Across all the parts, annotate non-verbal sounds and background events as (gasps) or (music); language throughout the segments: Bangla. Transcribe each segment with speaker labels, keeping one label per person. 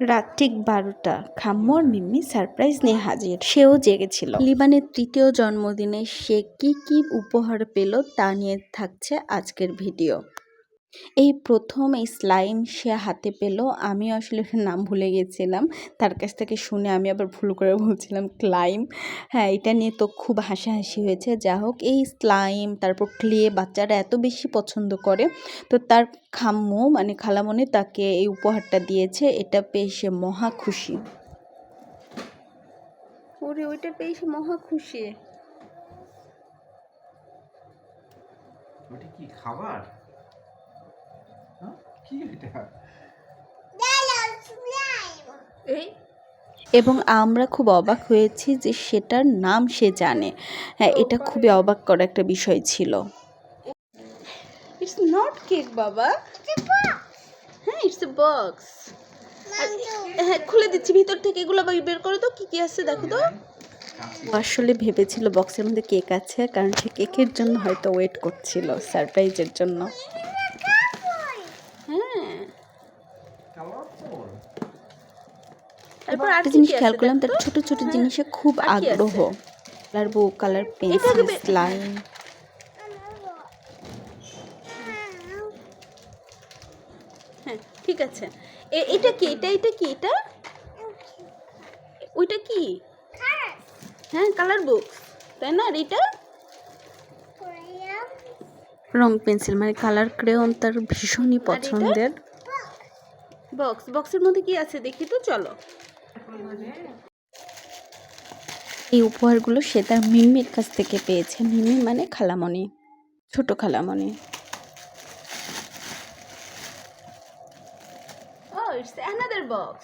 Speaker 1: রাত ঠিক বারোটা। খাম্মর মিম্মি সারপ্রাইজ নিয়ে হাজির। সেও জেগেছিল। লিবানের তৃতীয় জন্মদিনে সে কি কি উপহার পেল তা নিয়ে থাকছে আজকের ভিডিও। এই প্রথম এই স্লাইম সে হাতে পেল আমি আসলে এটার নাম ভুলে গেছিলাম। তার কাছ থেকে শুনে আমি আবার ভুল করে বলছিলাম ক্লাইম হ্যাঁ এটা নিয়ে তো খুব হাসাহাসি হয়েছে। যা হোক এই স্লাইম তারপর ক্লে বাচ্চারা এত বেশি পছন্দ করে। তো তার খাম্মু মানে খালামণি তাকে এই উপহারটা দিয়েছে। এটা পেয়ে সে মহা খুশি। ওরে ওইটা পেয়ে সে মহা খুশি।
Speaker 2: ওটা কি খাবার? কি এটা?
Speaker 1: এই? এবং আমরা খুব অবাক হয়েছি যে সেটার নাম সে জানে। হ্যাঁ এটা খুবই অবাক করা একটা বিষয় ছিল। ইটস নট কেক বাবা। হ্যাঁ ইটস এ বক্স হ্যাঁ খুলে দিচ্ছি ভিতর থেকে এগুলো বের করে তো কি কি আছে দেখো তো। আসলে ভেবেছিল বক্সের মধ্যে কেক আছে কারণ সে কেকের জন্য হয়তো ওয়েট করছিল সারপ্রাইজের জন্য হ্যাঁ
Speaker 2: কালারফুল
Speaker 1: তারপর একটা জিনিস খেয়াল করলাম তার ছোট ছোট জিনিসে খুব? আগ্রহ। Colour book colour pencil slime
Speaker 3: হ্যাঁ ঠিক আছে। এটা কি? এটা এটা কি? এটা? ওইটা কি? হ্যাঁ কালার বুক তাই না আর এটা?
Speaker 1: রং পেন্সিল মানে কালার ক্রেয়ন তার ভীষণই পছন্দের।
Speaker 3: বক্স বক্সের মধ্যে কি আছে দেখি তো চলো।
Speaker 1: এই উপহারগুলো সে তার মিমির কাছ থেকে পেয়েছে। মিমি মানে খালামণি ছোট খালামণি।
Speaker 3: Oh, it's another box.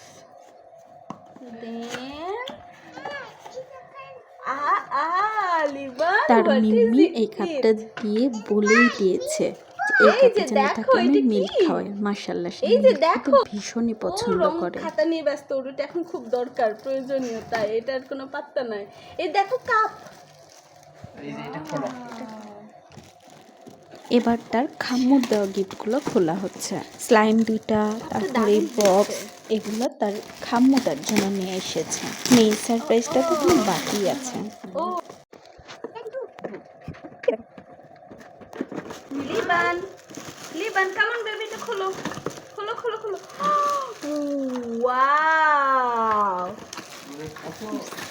Speaker 3: Then, Liban,
Speaker 1: তার
Speaker 3: what is
Speaker 1: মিমি এই কাপটা দিয়ে বলেই দিয়েছে। এই
Speaker 3: এই
Speaker 1: কাপে
Speaker 3: যে
Speaker 1: যেন
Speaker 3: দেখো,
Speaker 1: আমি
Speaker 3: এটা
Speaker 1: মিল্ক
Speaker 3: কি?
Speaker 1: খাওয়াই মার্শাল্লাহ
Speaker 3: এই যে দেখো,
Speaker 1: ভীষণই পছন্দ করে।
Speaker 3: খাতা নিয়ে ব্যস্ত ওটা এখন খুব দরকার প্রয়োজনীয় তাই এটার কোনো পাত্তা নাই। এই দেখো কাপ।
Speaker 2: এই যে এটা খোলো।
Speaker 1: এবার তার খাম্মুর দেওয়া গিফটগুলো খোলা হচ্ছে। স্লাইম দুইটা তারপরে বক্স এগুলো তার খাম্মু তার জন্য নিয়ে এসেছে। মেইন সারপ্রাইজটা তো বাকি আছে।
Speaker 3: লিবান লিবান কেমন বেবি এটা খোলো খোলো খোলো খোলো। (gasps) Wow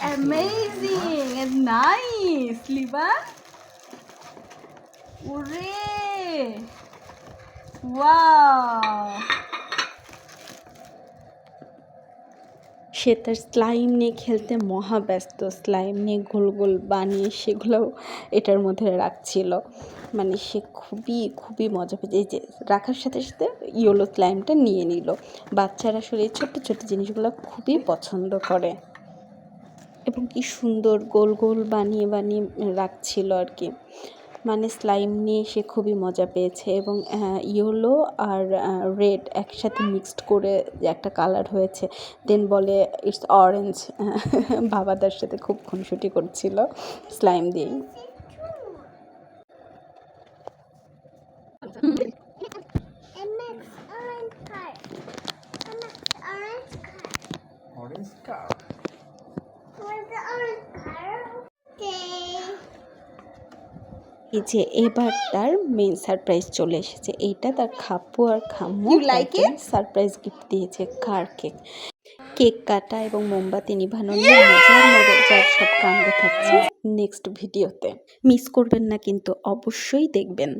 Speaker 3: amazing and nice, Liban. ওরে! ওয়াও
Speaker 1: সে তার স্লাইম নিয়ে খেলতে মহা ব্যস্ত। স্লাইম নিয়ে গোল গোল বানিয়ে সেগুলোও এটার মধ্যে রাখছিল। মানে সে খুবই খুবই মজা পেয়েছে। যে রাখার সাথে সাথে ইয়েলো স্লাইমটা নিয়ে নিল। বাচ্চারা আসলে এই ছোট্ট ছোট্ট জিনিসগুলো খুবই পছন্দ করে। এবং কি সুন্দর গোল গোল বানিয়ে বানিয়ে রাখছিল আর কি। মানে স্লাইম নিয়ে সে খুবই মজা পেয়েছে এবং ইয়েলো আর রেড একসাথে মিক্সড করে একটা কালার হয়েছে। দেন বলে ইটস অরেঞ্জ (laughs) বাবাদার সাথে খুব খুনসুটি করছিল স্লাইম দিয়েই।
Speaker 4: Orange Where's the orange? Okay.
Speaker 1: এই যে এবার তার মেন সারপ্রাইজ চলে এসেছে। এইটা তার খাপু আর
Speaker 3: খামু লাইকে
Speaker 1: সারপ্রাইজ গিফট দিয়েছে কার কেক কেক কাটা এবং মোমবাতি নিভানো নিয়ে মজার মজার সব কাণ্ড থাকছে নেক্সট ভিডিওতে মিস করবেন না কিন্তু অবশ্যই দেখবেন।